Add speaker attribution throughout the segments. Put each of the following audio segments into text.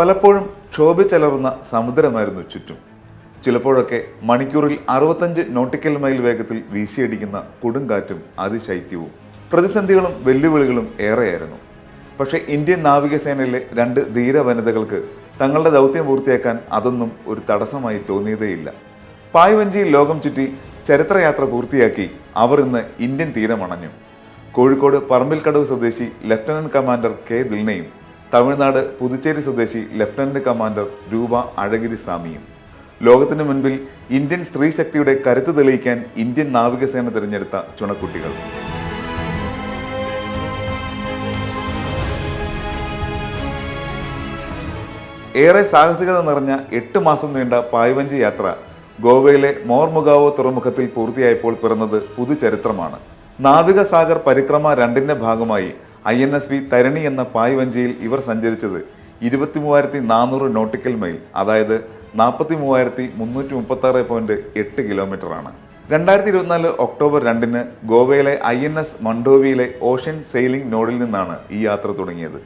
Speaker 1: പലപ്പോഴും ക്ഷോഭിച്ചലർന്ന സമുദ്രമായിരുന്നു ചുറ്റും. ചിലപ്പോഴൊക്കെ മണിക്കൂറിൽ അറുപത്തഞ്ച് നോട്ടിക്കൽ മൈൽ വേഗത്തിൽ വീശിയടിക്കുന്ന കൊടുങ്കാറ്റും അതിശൈത്യവും പ്രതിസന്ധികളും വെല്ലുവിളികളും ഏറെയായിരുന്നു. പക്ഷേ ഇന്ത്യൻ നാവികസേനയിലെ രണ്ട് ധീര വനിതകൾക്ക് തങ്ങളുടെ ദൗത്യം പൂർത്തിയാക്കാൻ അതൊന്നും ഒരു തടസ്സമായി തോന്നിയതേയില്ല. പായ്വഞ്ചിയിൽ ലോകം ചുറ്റി ചരിത്രയാത്ര പൂർത്തിയാക്കി അവർ ഇന്ന് ഇന്ത്യൻ തീരമണഞ്ഞു. കോഴിക്കോട് പറമ്പിൽക്കടവ് സ്വദേശി ലഫ്റ്റനന്റ് കമാൻഡർ കെ ദിൽനയും തമിഴ്നാട് പുതുച്ചേരി സ്വദേശി ലഫ്റ്റനന്റ് കമാൻഡർ രൂപ അഴഗിരി സ്വാമിയും. ലോകത്തിന് മുൻപിൽ ഇന്ത്യൻ സ്ത്രീ ശക്തിയുടെ കരുത്ത് തെളിയിക്കാൻ ഇന്ത്യൻ നാവികസേന തിരഞ്ഞെടുത്ത ചുണക്കുട്ടികൾ. ഏറെ സാഹസികത നിറഞ്ഞ എട്ട് മാസം നീണ്ട പായ്വഞ്ചി യാത്ര ഗോവയിലെ മോർമുഗാവോ തുറമുഖത്തിൽ പൂർത്തിയായപ്പോൾ പിറന്നത് പുതുചരിത്രമാണ്. നാവികസാഗർ പരിക്രമ രണ്ടിന്റെ ഭാഗമായി I N S V Tarini എന്ന പായ്വഞ്ചിയിൽ ഇവർ സഞ്ചരിച്ചത് ഇരുപത്തി മൂവായിരത്തി നാനൂറ് നോട്ടിക്കൽ മൈൽ അതായത് നാൽപ്പത്തി മൂവായിരത്തി മുന്നൂറ്റി മുപ്പത്തി ആറ് പോയിന്റ് എട്ട് കിലോമീറ്റർ ആണ് രണ്ടായിരത്തി ഇരുപത്തിനാല് ഒക്ടോബർ രണ്ടിന് ഗോവയിലെ ഐ എൻ എസ് മണ്ടോവിയിലെ ഓഷ്യൻ സെയിലിംഗ് നോഡിൽ നിന്നാണ് ഈ യാത്ര തുടങ്ങിയത്.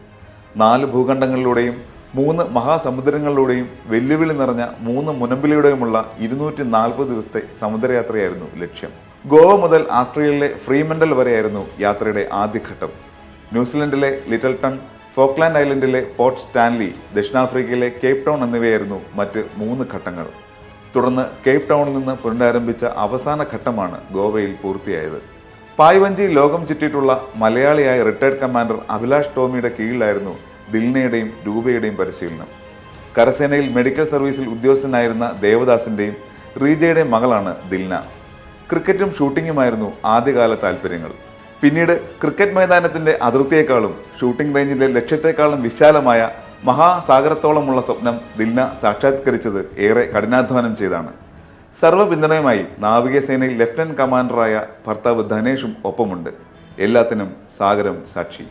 Speaker 1: നാല് ഭൂഖണ്ഡങ്ങളിലൂടെയും മൂന്ന് മഹാസമുദ്രങ്ങളിലൂടെയും വെല്ലുവിളി നിറഞ്ഞ മൂന്ന് മുനമ്പിലൂടെയുമുള്ള ഇരുന്നൂറ്റി നാൽപ്പത് ദിവസത്തെ സമുദ്രയാത്രയായിരുന്നു ലക്ഷ്യം. ഗോവ മുതൽ ആസ്ട്രേലിയയിലെ ഫ്രീമെൻഡൽ വരെയായിരുന്നു യാത്രയുടെ ആദ്യഘട്ടം. ന്യൂസിലൻഡിലെ ലിറ്റിൽ ടൺ ഫോക്ലാൻഡ് ഐലൻഡിലെ പോർട്ട് സ്റ്റാൻലി ദക്ഷിണാഫ്രിക്കയിലെ കേപ്പ് ടൗൺ എന്നിവയായിരുന്നു മറ്റ് മൂന്ന് ഘട്ടങ്ങൾ. തുടർന്ന് കേപ്പ് ടൗണിൽ നിന്ന് പുനരാരംഭിച്ച അവസാന ഘട്ടമാണ് ഗോവയിൽ പൂർത്തിയായത്. പായ്വഞ്ചി ലോകം ചുറ്റിയിട്ടുള്ള മലയാളിയായ റിട്ടയർഡ് കമാൻഡർ അഭിലാഷ് ടോമിയുടെ കീഴിലായിരുന്നു ദിൽനയുടെയും രൂപയുടെയും പരിശീലനം. കരസേനയിൽ മെഡിക്കൽ സർവീസിൽ ഉദ്യോഗസ്ഥനായിരുന്ന ദേവദാസിന്റെയും റീജയുടെയും മകളാണ് ദിൽന. ക്രിക്കറ്റും ഷൂട്ടിങ്ങുമായിരുന്നു ആദ്യകാല താല്പര്യങ്ങൾ പിന്നീട് ക്രിക്കറ്റ് മൈതാനത്തിന്റെ അതിർത്തിയേക്കാളും ഷൂട്ടിംഗ് റേഞ്ചിലെ ലക്ഷ്യത്തെക്കാളും വിശാലമായ മഹാസാഗരത്തോളമുള്ള സ്വപ്നം ദിൽന സാക്ഷാത്കരിച്ചത് ഏറെ കഠിനാധ്വാനം ചെയ്താണ്. സർവ പിന്തുണയുമായി നാവികസേനയിൽ ലഫ്റ്റനന്റ് കമാൻഡറായ ഭർത്താവ് ധനേഷും ഒപ്പമുണ്ട്. എല്ലാത്തിനും സാഗരം സാക്ഷി.